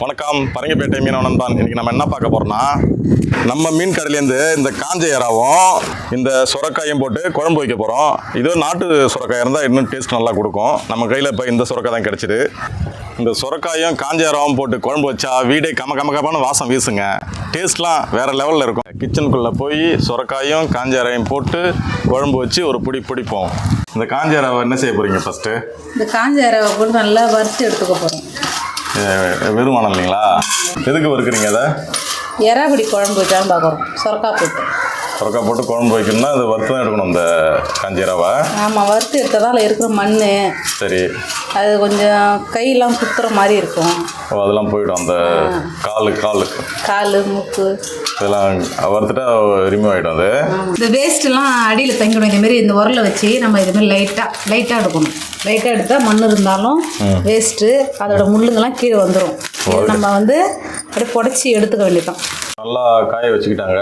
வணக்கம். பரங்கிப்பேட்டை மீனவனம் தான். இன்றைக்கி நம்ம என்ன பார்க்க போகிறோம்னா நம்ம மீன் கடையிலேருந்து இந்த காஞ்ச இறாவும் இந்த சுரக்காயும் போட்டு குழம்பு வைக்க போகிறோம் இது நாட்டு சுரக்காய் இருந்தால் இன்னும் டேஸ்ட் நல்லா கொடுக்கும். நம்ம கையில் இப்போ இந்த சுரக்காய் தான் கிடச்சிது. இந்த சுரக்காயும் காஞ்ச இறாவும் போட்டு குழம்பு வச்சா வீடே கம கம கமான வாசம் வீசுங்க. டேஸ்ட்லாம் வேறு லெவலில் இருக்கும். கிச்சனுக்குள்ளே போய் சுரக்காயும் காஞ்ச இறையும் போட்டு குழம்பு வச்சு ஒரு பிடி பிடிப்போம். இந்த காஞ்ச இறாவை என்ன செய்ய போகிறீங்க ஃபஸ்ட்டு இந்த காஞ்ச இறாவை போட்டு நல்லா வறுத்து எடுத்துக்க போகிறோம் வெறுமானம் இல்லைங்களா? எதுக்கு வறுக்குறீங்க அதை? எறாபடி குழம்பு வச்சாலும் பார்க்குறோம் சொரக்காய் போட்டு. சுரக்கா போட்டு குழம்பு வைக்கணும்னா அது வறுத்து தான் எடுக்கணும் இந்த காஞ்சி ரவை. ஆமாம் வறுத்து எடுத்தால் அதில் இருக்கிற மண் சரி. அது கொஞ்சம் கையெல்லாம் குத்துற மாதிரி இருக்கும். ஓ அதெல்லாம் போயிடும் அந்த காலு காலு. கால் மூக்கு. இதெல்லாம் வறுத்துட்டா ரிமூவ் ஆகிடும் அது. இந்த வேஸ்ட்டெல்லாம் அடியில் தங்கிடும் இதேமாரி இந்த உரலை வச்சு நம்ம இதுமாரி லைட்டாக லைட்டாக எடுக்கணும். லைட்டாக எடுத்தால் மண் இருந்தாலும் வேஸ்ட்டு அதோட முள்ளுங்கெல்லாம் கீழே வந்துடும் நம்ம வந்து அப்படியே புடச்சி எடுத்துக்க வேண்டியதான் நல்லா காய வச்சுக்கிட்டாங்க.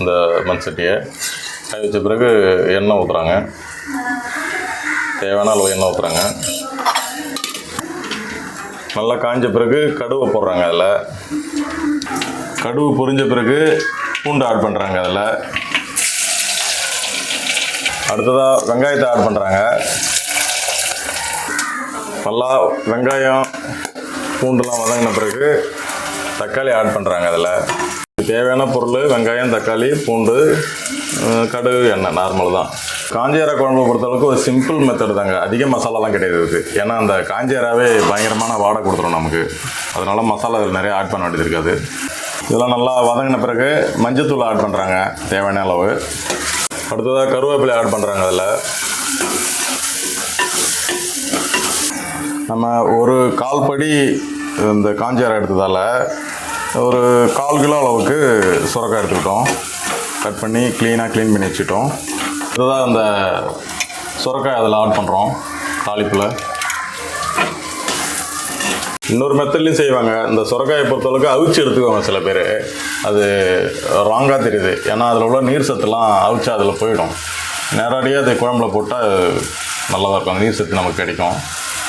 இந்த மண் சட்டியை காய வச்ச பிறகு எண்ணெய் ஊற்றுறாங்க தேவையான அளவு எண்ணெய் ஊற்றுறாங்க நல்லா காய்ஞ்ச பிறகு கடுவை போடுறாங்க அதில். கடுவு பொரிஞ்ச பிறகு பூண்டு ஆட் பண்ணுறாங்க அதில். அடுத்ததாக வெங்காயத்தை ஆட் பண்ணுறாங்க நல்லா வெங்காயம் பூண்டுலாம் வதங்கின பிறகு தக்காளி ஆட் பண்ணுறாங்க அதில். தேவையான பொருள் வெங்காயம் தக்காளி பூண்டு கடுகு எண்ணெய் நார்மல் தான். காஞ்சேரா குழம்பு பொறுத்தளவுக்கு ஒரு சிம்பிள் மெத்தட் தாங்க. அதிக மசாலாலாம் கிடையாது இது ஏன்னா அந்த காஞ்சேராவே பயங்கரமான வாடை கொடுத்துரும் நமக்கு. அதனால் மசாலா இதில் நிறைய ஆட் பண்ண வேண்டியது இருக்காது. இதெல்லாம் நல்லா வதங்கின பிறகு மஞ்சத்தூள் ஆட் பண்ணுறாங்க தேவையான அளவு. அடுத்ததாக கருவேப்பிலை ஆட் பண்ணுறாங்க அதில். நம்ம ஒரு கால் படி இந்த காஞ்சாரம் எடுத்ததால் ஒரு கால் கிலோ அளவுக்கு சுரக்காய் எடுத்துக்கிட்டோம். கட் பண்ணி க்ளீனாக க்ளீன் பண்ணி வச்சுட்டோம் இதுதான் அந்த சுரக்காய் அதில் ஆட் பண்ணுறோம் தாளிப்பில். இன்னொரு மெத்தட்லையும் செய்வாங்க. இந்த சுரக்காயை பொறுத்தளவுக்கு அவிச்சு எடுத்துக்குவாங்க சில பேர். அது ராங்காக தெரியுது. ஏன்னா அதில் உள்ள நீர் சத்துலாம் அவிச்சா அதில் போயிடும். நேரடியாக அது குழம்புல போட்டால் நல்லா இருக்கும். அந்த நீர் சத்து நமக்கு கிடைக்கும்.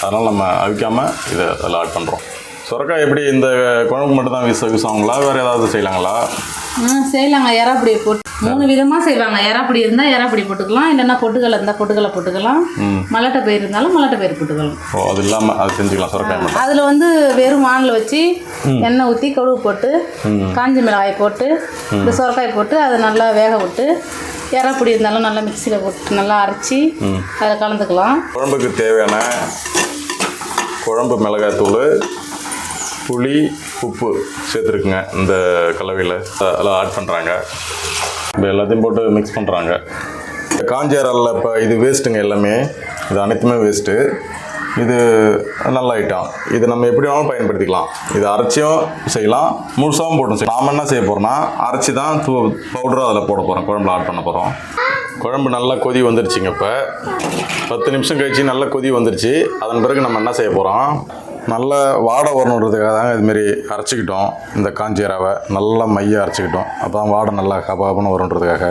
அதனால் நம்ம அவிக்காமல் இதை அதில் ஆட் பண்ணுறோம் சுரக்காய் எப்படி இந்த குழம்பு மட்டும் தான் யூஸ் யூஸ் ஆகுங்களா வேறு ஏதாவது செய்யலாங்களா? ம் செய்யலாங்க. எறாப்பிடி போட்டு மூணு விதமாக செய்வாங்க. எறாப்பிடி இருந்தால் எறாப்பிடி போட்டுக்கலாம். இல்லைன்னா பொட்டுக்கலை இருந்தால் பொட்டுக்கலை போட்டுக்கலாம். மல்லாட்டை பயிர் இருந்தாலும் மல்லாட்டை பயிர் போட்டுக்கலாம். ஓ அது இல்லாமல் அது செஞ்சுக்கலாம். சுரக்காய் மட்டும். அதில் வந்து வெறும் வானில் வச்சு எண்ணெய் ஊற்றி கடுகு போட்டு காஞ்ச மிளகாய் போட்டு இந்த சுரக்காய் போட்டு அதை நல்லா வேக விட்டு எறாப்பிடி இருந்தாலும் நல்லா மிக்சியில் போட்டு நல்லா அரைச்சி அதில் கலந்துக்கலாம். குழம்புக்கு தேவையான குழம்பு மிளகாய்த்தூள் புளி உப்பு சேர்த்துருக்குங்க. இந்த கலவையில் அதெல்லாம் ஆட் பண்ணுறாங்க இப்போ எல்லாத்தையும் போட்டு மிக்ஸ் பண்ணுறாங்க காஞ்சேரலில் இப்போ இது வேஸ்ட்டுங்க எல்லாமே. இது அனைத்துமே வேஸ்ட்டு இது நல்ல ஐட்டம் இது நம்ம எப்படி வேணாலும் பயன்படுத்திக்கலாம். இது அரைச்சியும் செய்யலாம் முழுசாகவும் போட்டும் செய்யலாம். நாம் என்ன செய்ய போகிறோம்னா அரைச்சி தான் தூ பவுடரும் அதில் போட போகிறோம் குழம்புல ஆட் பண்ண போகிறோம் குழம்பு நல்லா கொதி வந்துருச்சுங்க இப்போ. பத்து நிமிஷம் கழிச்சு நல்ல கொதி வந்துருச்சு. அதன் பிறகு நம்ம என்ன செய்ய போகிறோம் நல்ல வாடை வரணுன்றதுக்காக தாங்க இதுமாரி அரைச்சிக்கிட்டோம். இந்த காஞ்சீராவை நல்லா மைய அரைச்சிக்கிட்டோம். அப்போ தான் வாடை நல்லா கபாபுன்னு வருன்றதுக்காக.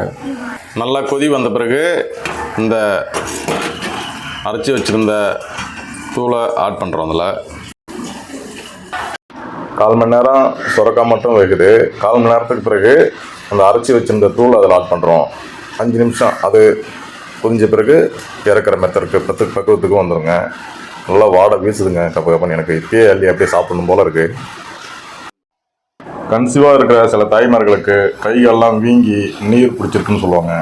நல்லா கொதி வந்த பிறகு இந்த அரைச்சி வச்சுருந்த தூளை ஆட் பண்ணுறோம் அதில். கால் மணி நேரம் சுரக்கா மட்டும் வைக்குது கால் மணி நேரத்துக்கு பிறகு அந்த அரைச்சி வச்சிருந்த தூள் அதில் ஆட் பண்ணுறோம் அஞ்சு நிமிஷம் அது புரிஞ்ச பிறகு இறக்குற மெத்தருக்கு பத்து பக்குவத்துக்கும் வந்துருங்க. நல்லா வாடை வீசுதுங்க. கப்ப கப்பன்னு எனக்கு இப்பயே அள்ளி அப்படியே சாப்பிடணும் போல இருக்குது கன்சீவாக இருக்கிற சில தாய்மார்களுக்கு கைகள்லாம் வீங்கி நீர் பிடிச்சிருக்குன்னு சொல்லுவாங்க.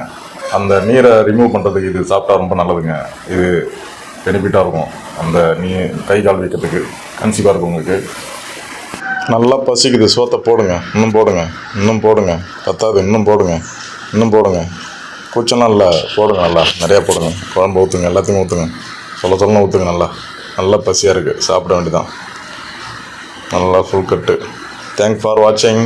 அந்த நீரை ரிமூவ் பண்ணுறதுக்கு இது சாப்பிட்டா ரொம்ப நல்லதுங்க. இது பெனிஃபிட்டாக இருக்கும். அந்த நீ கை கால் வைக்கிறதுக்கு கன்சீவாக இருக்கவங்களுக்கு நல்லா பசிக்குது. சோத்தை போடுங்க. இன்னும் போடுங்க. இன்னும் போடுங்க. பத்தாது. இன்னும் போடுங்க. இன்னும் போடுங்க. கூச்சம்லாம் இல்லை போடுங்க நல்லா. நிறையா போடுங்க. குழம்பு ஊற்றுங்க எல்லாத்தையும் ஊற்றுங்க சொல்ல சொல்ல ஊற்றுங்க நல்லா. நல்லா பசியாக இருக்குது சாப்பிட வேண்டியதான் நல்லா ஃபுல் கட்டு தேங்க் ஃபார் வாட்சிங்